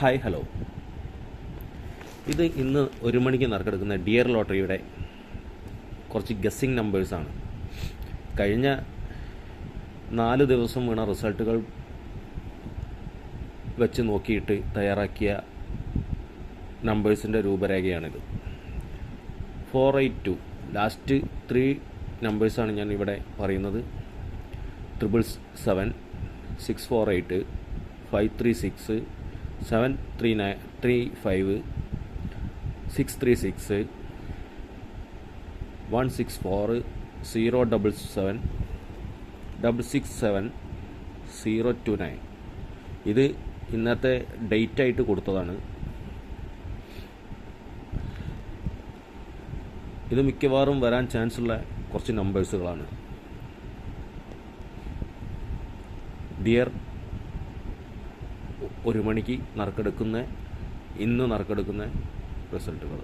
Hi hello. ഇത് ഇന്ന് ഒരു മണിക്ക് നറുക്കെടുക്കുന്ന ഡിയർ ലോട്ടറിയുടെ കുറച്ച് ഗസ്സിങ് നമ്പേഴ്സാണ് കഴിഞ്ഞ നാല് ദിവസം വീണ റിസൾട്ടുകൾ വെച്ച് നോക്കിയിട്ട് തയ്യാറാക്കിയ നമ്പേഴ്സിന്റെ രൂപരേഖയാണിത്. Four eight two last three നമ്പേഴ്സാണ് ഞാൻ ഇവിടെ പറയുന്നത്. Triple seven six four eight five three six seven three nine three five six three six one six four zero double seven double six seven zero two nine ഇത് ഇന്നത്തെ date ആയിട്ട് കൊടുത്തതാണ്. ഇത് മിക്കവാറും വരാൻ ചാൻസ് ഉള്ള കുറച്ച് നമ്പേഴ്സുകളാണ് ഡിയർ ഒരു മണിക്ക് നറുക്കെടുക്കുന്ന ഇന്ന് നറുക്കെടുക്കുന്ന റിസൾട്ടുകൾ.